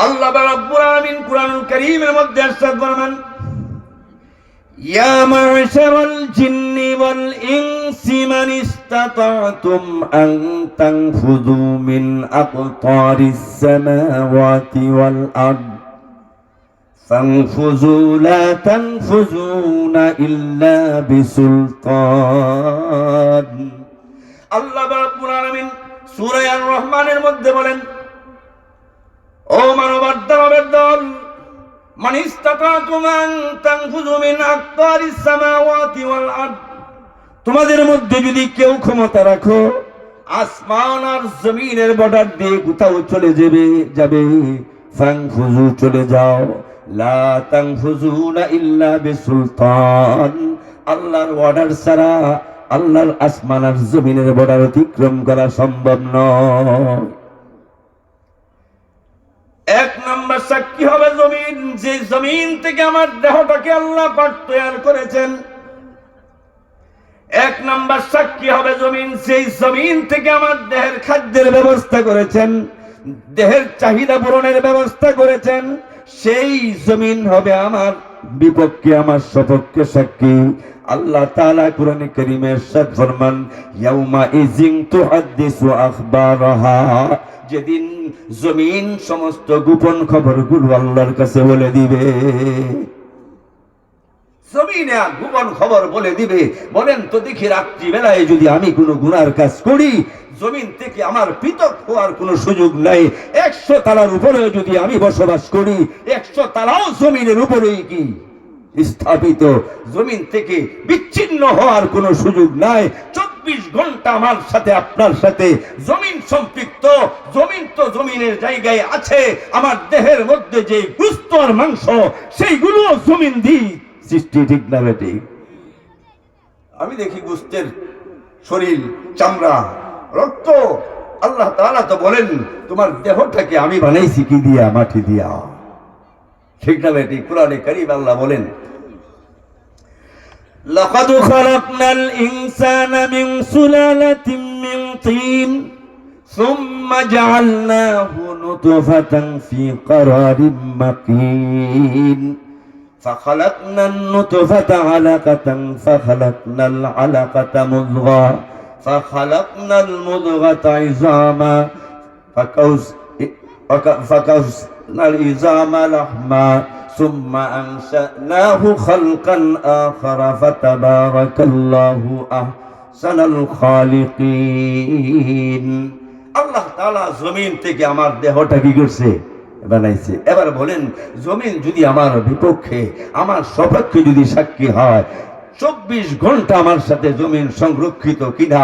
আল্লাহ রাব্বুল আলামিন কুরআনুল কারীমের মধ্যে ارشاد ফরমান يا معشر الجن والإنس من استطعتم أن تنفذوا من أقطار السماوات والأرض فانفذوا لا تنفذون إلا بسلطان আল্লাহ রাব্বুল আলামিন সূরা আর রহমানের মধ্যে বলেন ও মানবার দানবের দল, মিন আকতারিস সামাওয়াতি ওয়াল তোমাদের মধ্যে যদি কেউ ক্ষমতা রাখো, আসমান আর জমিনের বর্ডার দিয়ে কোথাও চলে যাবে যাবে। ফাংফুজু চলে যাও। লা তানফুজুনা ইল্লা বিসুলতান। আল্লাহর অর্ডার ছাড়া আল্লাহর আসমান আর জমিনের বর্ডার অতিক্রম করা সম্ভব নয় এক নম্বর সাক্ষী হবে জমিন যে জমিন থেকে আমার দেহটাকে আল্লাহ পাক তৈরি করেছেন এক নম্বর সাক্ষী হবে জমিন সেই জমিন থেকে আমার দেহের খাদ্যের ব্যবস্থা করেছেন দেহের চাহিদা পূরণের ব্যবস্থা করেছেন সেই জমিন হবে আমার বিপক্ষে আমার সপক্ষে সাক্ষী আল্লাহ তাআলা কোরআনে কারীমে ارشاد ফরমান ইয়াউমা ইজিন তুহাদ্দিসু আখবারাহা যেদিন জমিন সমস্ত গোপন খবরগুলো আল্লাহর কাছে বলে দিবে। জমিনে গোপন খবর বলে দিবে। বলেন তো দেখি রাত্রি বেলায় যদি আমি কোনো গুনার কাজ করি, জমিন থেকে আমার পৃথক হওয়ার কোনো সুযোগ নাই। একশো তালার উপরেও যদি আমি বসবাস করি, একশো তালাও জমিনের উপরেই কি? স্থাপিত। জমিন থেকে বিচ্ছিন্ন হওয়ার কোনো সুযোগ নাই। চব্বিশ ঘণ্টা আমার সাথে আপনার সাথে। জমিন সম্পৃক্ত। জমিন তো জমিনের জায়গায় আছে। আমার দেহের মধ্যে যে গুস্ত আর মাংস, সেইগুলো জমিন দিই সৃষ্টি, ঠিক না আমি দেখি গুস্তের শরীর, চামড়া, রক্ত। আল্লাহ তো বলেন, তোমার দেহটাকে আমি বানাইছি কি দিয়া? মাটি দিয়া। ঠিক না বেটি কোরআনে কারিম আল্লাহ বলেন لقد خلقنا الإنسان من سلالة من طين ثم جعلناه نطفة في قرار مكين فخلقنا النطفة علقة فخلقنا العلقة مضغة فخلقنا المضغة عظاما فكوز فك- فكوزنا العظام لحما ثم أنشأناه خلقا آخر فتبارك الله أحسن الخالقين আল্লাহ তাআলা জমিন থেকে আমার দেহটা কি করছে বানাইছে এবার বলেন জমিন যদি আমার বিপক্ষে আমার সপক্ষে যদি সাক্ষী হয় চব্বিশ ঘণ্টা আমার সাথে জমিন সংরক্ষিত কিনা?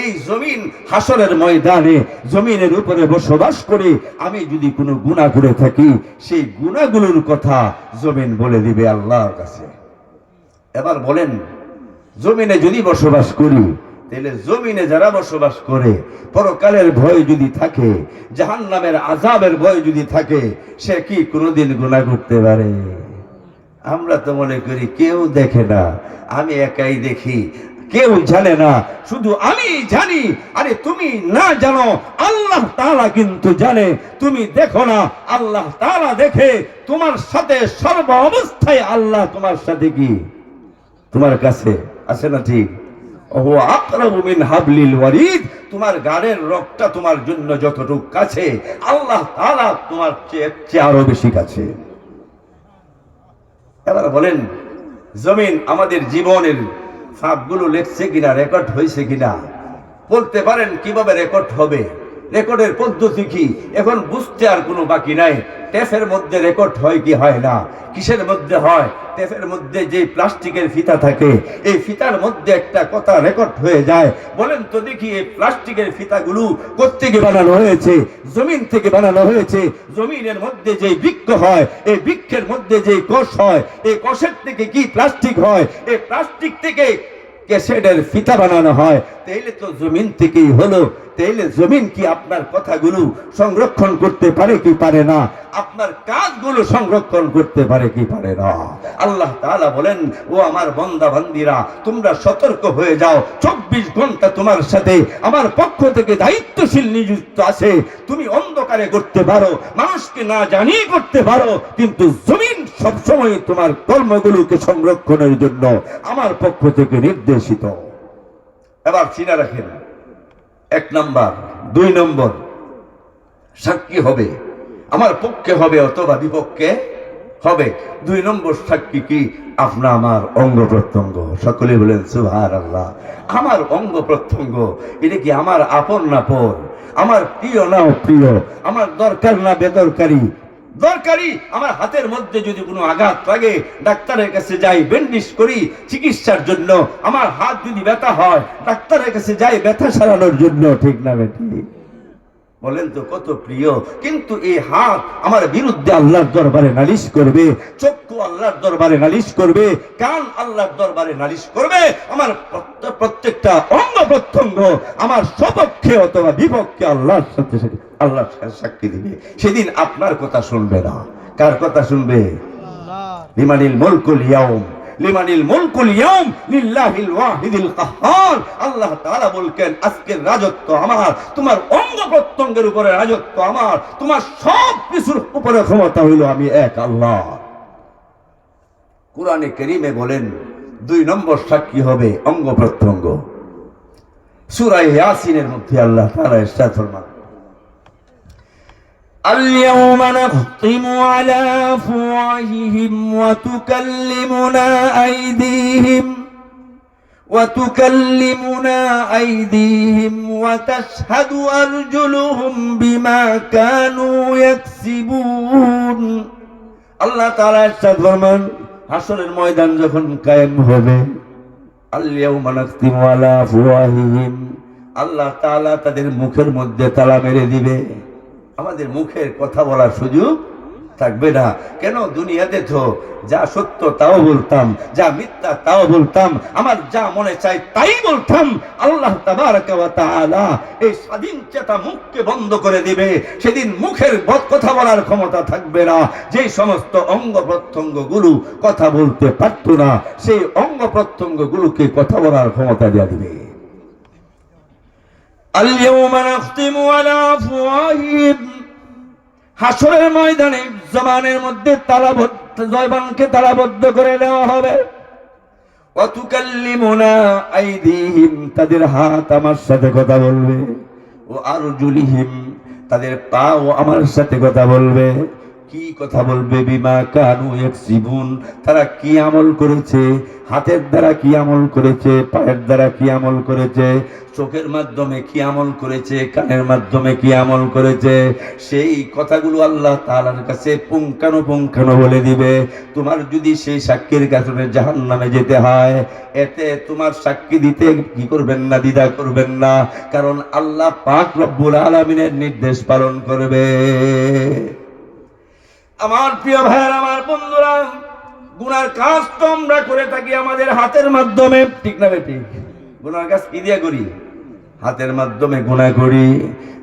এই জমিন হাসরের ময়দানে জমিনের উপরে বসবাস করে, আমি যদি কোনো গুণা করে থাকি, সেই গুণাগুলোর কথা জমিন বলে দিবে আল্লাহর কাছে। এবার বলেন, জমিনে যদি বসবাস করি, তাহলে জমিনে যারা বসবাস করে, পরকালের ভয় যদি থাকে জাহান নামের আজাবের ভয় যদি থাকে, সে কি কোনোদিন গুণা করতে পারে? আমরা তো মনে করি কেউ দেখে না। আমি একাই দেখি। কেউ জানে না। শুধু আমি জানি। আরে তুমি না জানো, আল্লাহ তাআলা কিন্তু জানে। তুমি দেখো না, আল্লাহ তাআলা দেখে। তোমার সাথে সর্ব অবস্থায় আল্লাহ তোমার সাথে কি? তোমার কাছে আছে না ঠিক? ওহো আকরাবু হাবলিল ওয়ারিদ। তোমার গাড়ের রক্তটা তোমার জন্য যতটুকু কাছে, আল্লাহ তাআলা তোমার চেয়ে আরও বেশি কাছে। এবার বলেন, জমিন আমাদের জীবনের ফাঁকগুলো লেখছে কিনা রেকর্ড হয়েছে কিনা? বলতে পারেন কীভাবে রেকর্ড হবে? রেকর্ডের পদ্ধতি কি? এখন বুঝতে আর কোনো বাকি নাই। টেফের মধ্যে রেকর্ড হয় কি হয় না? কিসের মধ্যে হয়? টেফের মধ্যে যে প্লাস্টিকের ফিতা থাকে, এই ফিতার মধ্যে একটা কথা রেকর্ড হয়ে যায়। বলেন তো দেখি এই প্লাস্টিকের ফিতাগুলো কোত্থেকে বানানো হয়েছে? জমিন থেকে বানানো হয়েছে। জমিনের মধ্যে যে বৃক্ষ হয়, এই বৃক্ষের মধ্যে যে কোষ হয়, এই কোষের থেকে কি প্লাস্টিক হয়? এই প্লাস্টিক থেকে ক্যাসেটের ফিতা বানানো হয়। তাইলে তো জমিন থেকেই হলো। তাইলে জমিন কি আপনার কথাগুলো সংরক্ষণ করতে পারে কি পারে না? আপনার কাজগুলো সংরক্ষণ করতে পারে কি পারে না? আল্লাহ তাআলা বলেন, ও আমার বন্দা বান্দিরা তোমরা সতর্ক হয়ে যাও। চব্বিশ ঘণ্টা তোমার সাথে আমার পক্ষ থেকে দায়িত্বশীল নিযুক্ত আছে। তুমি অন্ধকারে করতে পারো, মানুষকে না জানিয়ে করতে পারো, কিন্তু জমিন সবসময় তোমার কর্মগুলোকে সংরক্ষণের জন্য আমার পক্ষ থেকে নির্দেশিত। এবার চিনা রাখেন, এক নাম্বার, দুই নম্বর, সাক্ষী হবে, আমার পক্ষে হবে, অথবা বিপক্ষে হবে। দুই নম্বর সাক্ষী কি? আপনা আমার অঙ্গ প্রত্যঙ্গ। সকলে বলেন সুভার আল্লাহ আমার অঙ্গ প্রত্যঙ্গ, এটা কি আমার আপন না পর? আমার প্রিয় না প্রিয় আমার দরকার না বেদরকারি? দরকারি। আমার হাতের মধ্যে যদি কোনো আঘাত লাগে, ডাক্তারের কাছে যাই ব্যান্ডিজ করি চিকিৎসার জন্য। আমার হাত যদি ব্যথা হয়, ডাক্তারের কাছে যাই, ব্যথা সারানোর জন্য। ঠিক না, বেটি? বলেন তো, কত প্রিয়। কিন্তু এই হাত আমার বিরুদ্ধে আল্লাহর দরবারে নালিশ করবে, চক্ষু আল্লাহর দরবারে নালিশ করবে, কান আল্লাহর দরবারে নালিশ করবে, আমার প্রত্যেকটা অঙ্গ প্রত্যঙ্গ আমার সপক্ষে অথবা বিপক্ষে আল্লাহর সাথে সাথে সাক্ষী দিবে। সেদিন আপনার কথা শুনবে না। কার কথা শুনবে? লিমানিল মুলকুল ইয়াউম। লিমানিল মুলকুল লিল্লাহিল ওয়াহিদিল কাহ্হার। আল্লাহ তাআলা আজকের রাজত্ব আমার, তোমার উপরে রাজত্ব আমার, তোমার সব কিছুর উপরে ক্ষমতা হইল আমি এক আল্লাহ। কোরআনে কারীমে বলেন, দুই নম্বর সাক্ষী হবে অঙ্গ প্রত্যঙ্গ। সূরা ইয়াসিনের মধ্যে আল্লাহ তাআলা ইরশাদ ফরমান اليوم نختم على أفواههم وتكلمنا أيديهم وتكلمنا أيديهم وتشهد أرجلهم بما كانوا يكسبون আল্লাহ তাআলা ইরশাদ ফরমান হাসরের ময়দান যখন কায়েম হবে আল্লিয়াউমা নাখতিমু আলা আফওয়াহিহিম আল্লাহ তাআলা তাদের মুখের মধ্যে তালা মেরে দিবে আমাদের মুখের কথা বলার সুযোগ থাকবে না। কেন? দুনিয়াতে তো যা সত্য তাও বলতাম, যা মিথ্যা তাও বলতাম, আমার যা মনে চাই তাই বলতাম। আল্লাহ এই স্বাধীন চেতা মুখকে বন্ধ করে দিবে। সেদিন মুখের কথা বলার ক্ষমতা থাকবে না। যে সমস্ত অঙ্গ প্রত্যঙ্গগুলো কথা বলতে পারতো না, সেই অঙ্গ প্রত্যঙ্গ গুলোকে কথা বলার ক্ষমতা দেওয়া দিবে। اليوم نختم على أفواههم হাসরের ময়দানে জবানের মধ্যে তালাবদ্ধ জয়বানকে তালাবদ্ধ করে দেওয়া হবে ওয়াতুকাল্লিমুনা আইদিহিম তাদের হাত আমার সাথে কথা বলবে ও আরজুলিহিম তাদের পা ও আমার সাথে কথা বলবে কি কথা বলবে? বিমা কানু ইয়াকসিবুন তারা কি আমল করেছে? হাতের দ্বারা কি আমল করেছে? পায়ের দ্বারা কি আমল করেছে? চোখের মাধ্যমে কি আমল করেছে? কানের মাধ্যমে কি আমল করেছে? সেই কথাগুলো আল্লাহ তাআলার কাছে পুঙ্খানো পুঙ্খানো বলে দিবে। তোমার যদি সেই সাক্ষীর কাছে জাহান নামে যেতে হয়, এতে তোমার সাক্ষী দিতে কি করবেন না, দ্বিধা করবেন না। কারণ আল্লাহ পাক রব্বুল আলামিনের নির্দেশ পালন করবে। আমার প্রিয় ভাইয়ের, আমার বন্ধুরা, গুনার কাজ তো আমরা করে থাকি আমাদের হাতের মাধ্যমে। ঠিক না বেটি গুনার কাজ কি দিয়ে করি? হাতের মাধ্যমে গুণা করি।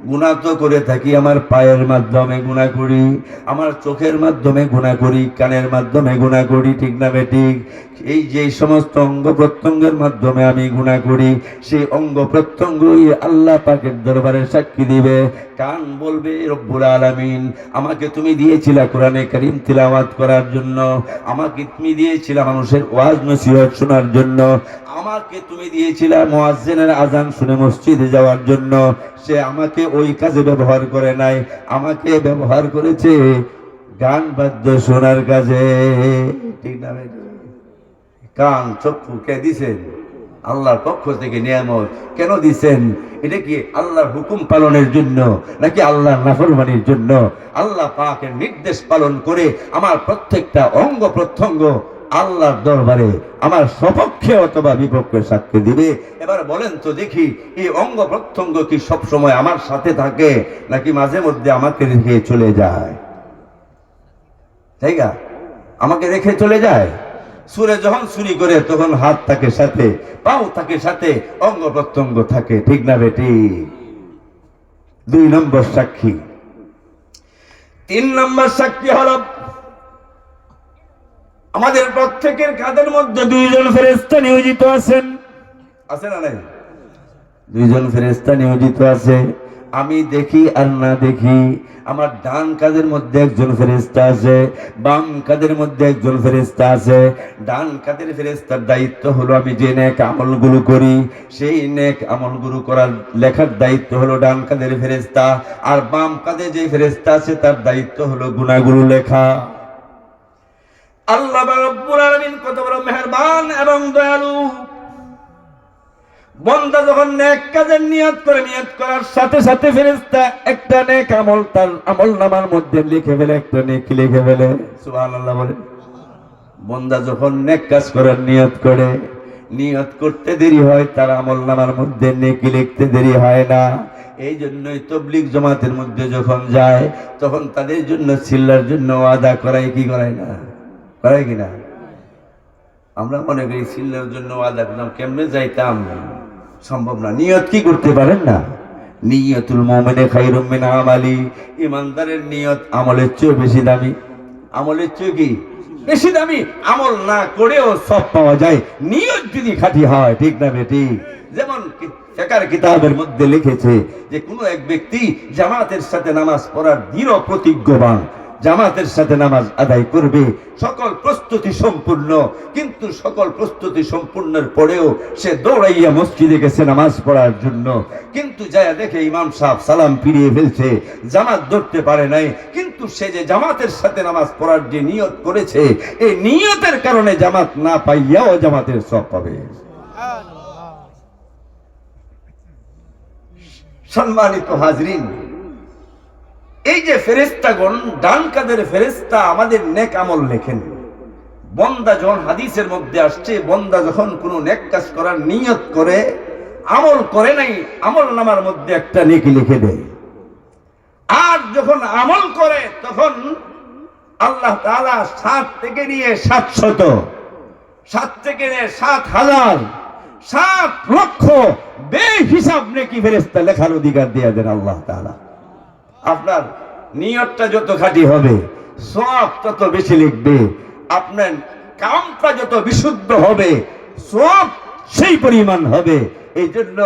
গুণা তো করে থাকি আমার পায়ের মাধ্যমে গুণা করি। আমার চোখের মাধ্যমে গুণা করি, কানের মাধ্যমে গুণা করি, ঠিক না বেঠিক এই যে সমস্ত অঙ্গ প্রত্যঙ্গের মাধ্যমে আমি গুণা করি, সেই অঙ্গ প্রত্যঙ্গই আল্লাহ পাকের দরবারে সাক্ষী দিবে। কান বলবে, রব্বুল আলামিন, আমাকে তুমি দিয়েছিলা কোরআনে করিম তিলাওয়াত করার জন্য। আমাকে তুমি দিয়েছিলা মানুষের ওয়াজ নসিহত শোনার জন্য। আমাকে তুমি দিয়েছিলা মুয়াজ্জিনের আজান শুনে মসজিদে যাওয়ার জন্য। সে আমাকে ওই কাজে ব্যবহার করে নাই। আমাকে ব্যবহার করেছে গান বাদ্য শোনার কাজে। ঠিক না? কান, চক্ষু কে দিছেন? আল্লাহর পক্ষ থেকে নিয়ামত কেন দিছেন? এটা কি আল্লাহর হুকুম পালনের জন্য নাকি আল্লাহর নাফরমানির জন্য? আল্লাহ পাকের নির্দেশ পালন করে আমার প্রত্যেকটা অঙ্গ প্রত্যঙ্গ আল্লাহর দরবারে আমার সপক্ষে অথবা বিপক্ষে সাক্ষী দিবে। এবার বলেন তো দেখি, এই অঙ্গ প্রত্যঙ্গ কি সব সময় আমার সাথে থাকে নাকি মাঝে মধ্যে আমাকে রেখে চলে যায়? তাই না আমাকে রেখে চলে যায়? সুরে যখন চুরি করে তখন হাত থাকে সাথে, পাও থাকে সাথে, অঙ্গ প্রত্যঙ্গ থাকে, ঠিক না বেটি? দুই নম্বর সাক্ষী। তিন নম্বর সাক্ষী হল আমাদের প্রত্যেকের কাদের মধ্যে দুইজন ফেরেস্তা নিয়োজিত আছেন। আছে না নাই? দুইজন ফেরেস্তা নিয়োজিত আছে। আমি দেখি আর না দেখি, আমার ডান কাদের মধ্যে একজন ফেরেস্তা আছে, বাম কাদের মধ্যে একজন ফেরেস্তা আছে। ডান কাদের ফেরেস্তার দায়িত্ব হলো আমি যে নেক আমলগুলো করি, সেই নেক আমলগুলো করার লেখার দায়িত্ব হলো ডান কাদের ফেরেস্তা আর বাম কাদের যে ফেরেস্তা আছে তার দায়িত্ব হলো গুণাগুলো লেখা। আল্লাহ কত বড় মেহেরবান এবং দয়ালু। বন্দা যখন নেক কাজের নিয়ত করে, নিয়ত করার সাথে সাথে ফেরেশতা একটা নেক আমল তার আমল নামার মধ্যে লিখে ফেলে, একটা নেক লিখে ফেলে। সুবহানাল্লাহ বলে। বন্দা যখন নেক কাজ করার নিয়ত করে, নিয়ত করতে দেরি হয়, তার আমল নামার মধ্যে নেকি লিখতে দেরি হয় না। এই জন্যই তবলিক জমাতের মধ্যে যখন যায়, তখন তাদের জন্য সিল্লার জন্য আদা করায় কি করায় না? করায় কি না? আমরা মনে করি সিল্লার জন্য আদা করলাম কেমনে যাইতাম? সম্ভব না। নিয়ত কি করতে পারেন না? নিয়তুল মোমেনে খাইরুম মিন আমালি। ইমানদারের নিয়ত আমলের চেয়ে বেশি দামি। আমলের চেয়ে কি? বেশি দামি। আমল না করেও সব পাওয়া যায়। নিয়ত যদি খাঁটি হয়, ঠিক না বেটি যেমন ফেকার কিতাবের মধ্যে লিখেছে যে, কোনো এক ব্যক্তি জামাতের সাথে নামাজ পড়ার দৃঢ় প্রতিজ্ঞবান। জামাতের সাথে নামাজ আদায় করবে। সকল প্রস্তুতি সম্পূর্ণ। কিন্তু সকল প্রস্তুতি সম্পূর্ণের পরেও সে দৌড়াইয়া মসজিদে গেছে নামাজ পড়ার জন্য। কিন্তু যায় দেখে ইমাম সাহেব সালাম ফিরিয়ে ফেলছে। জামাত ধরতে পারে নাই। কিন্তু সে যে জামাতের সাথে নামাজ পড়ার যে নিয়ত করেছে, এই নিয়তের কারণে জামাত না পাইয়াও জামাতের সব পাবে। সম্মানিত হাজরিন এই যে ফেরেস্তাগণ ডান কাদের ফেরেস্তা আমাদের নেক আমল লেখেন। বন্দা যখন হাদিসের মধ্যে আসছে, বন্দা যখন কোনো নেক কাজ করার নিয়ত করে, আমল করে নাই, আমল নামার মধ্যে একটা নেকি লিখে দেয়। আর যখন আমল করে, তখন আল্লাহ তালা সাত থেকে নিয়ে সাত শত সাত থেকে নিয়ে সাত হাজার, সাত লক্ষ বে হিসাব নাকি ফেরেস্তা লেখার অধিকার দিয়ে দেন আল্লাহ তাআলা। আপনার নিয়তটা যত খাঁটি হবে, সব তত বেশি লিখবে। আপনার কামটা যত বিশুদ্ধ হবে, সব সেই পরিমাণ হবে। এই জন্য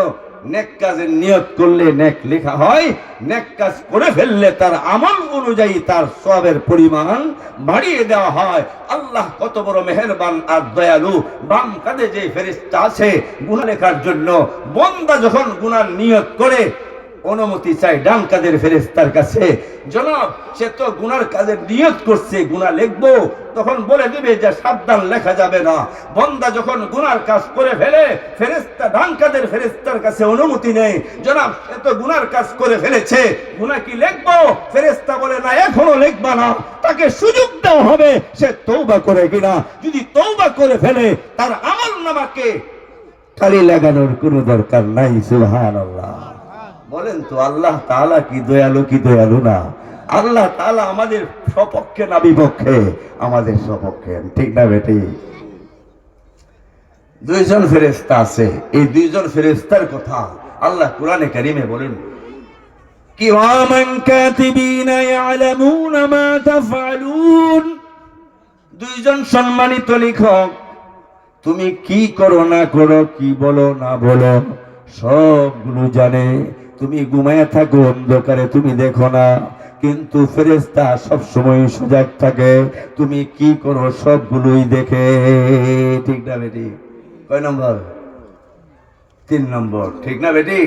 নেক কাজের নিয়ত করলে নেক লেখা হয়, নেক কাজ করে ফেললে তার আমল অনুযায়ী তার সবের পরিমাণ বাড়িয়ে দেওয়া হয়। আল্লাহ কত বড় মেহেরবান আর দয়ালু। বাম কাঁধে যে ফেরিস্তা আছে গুণা লেখার জন্য বন্দা যখন গুনার নিয়ত করে অনুমতি চাই ডান কাদের ফেরেস্তার কাছে। জনাব, সে তো গুনার কাজের নিয়ত করছে গুনাহ লিখব। তখন বলে দিবে যে সাবধান, লেখা যাবে না। বন্দা যখন গুনার কাজ করে ফেলে ফেরেস্তা ডান কাদের ফেরেস্তার কাছে অনুমতি নেই। জনাব, সে তো গুনার কাজ করে ফেলেছে। গুনাহ কি লিখব? ফেরেস্তা বলে, না, এখনও লিখবা না। তাকে সুযোগ দেওয়া হবে। সে তৌবা করে কিনা? যদি তৌবা করে ফেলে, তার আমল নামাকে খালি লাগানোর কোনো দরকার নাই, সুবহানাল্লাহ। বলেন তো, আল্লাহ তালা কি দয়ালু কি দয়ালু না? আল্লাহ তালা আমাদের স্বপক্ষে না বিপক্ষে? আমাদের স্বপক্ষে ঠিক না বেটি? দুইজন ফেরেস্তা আছে। এই দুইজন ফেরেস্তার কথা আল্লাহ কোরআনে কারিমে বলেন দুইজন সম্মানিত লেখক, তুমি কি করো, না করো, কি বলো, না বলো, সবগুলো জানে তুমি ঘুমাইয়া থাকো, অন্ধকারে তুমি দেখো না। কিন্তু ফেরেস্তা সব সময় সজাগ থাকে, তুমি কি করো সবগুলোই দেখে। ঠিক না বেটি? কয় নম্বর? তিন নম্বর। ঠিক না বেটি?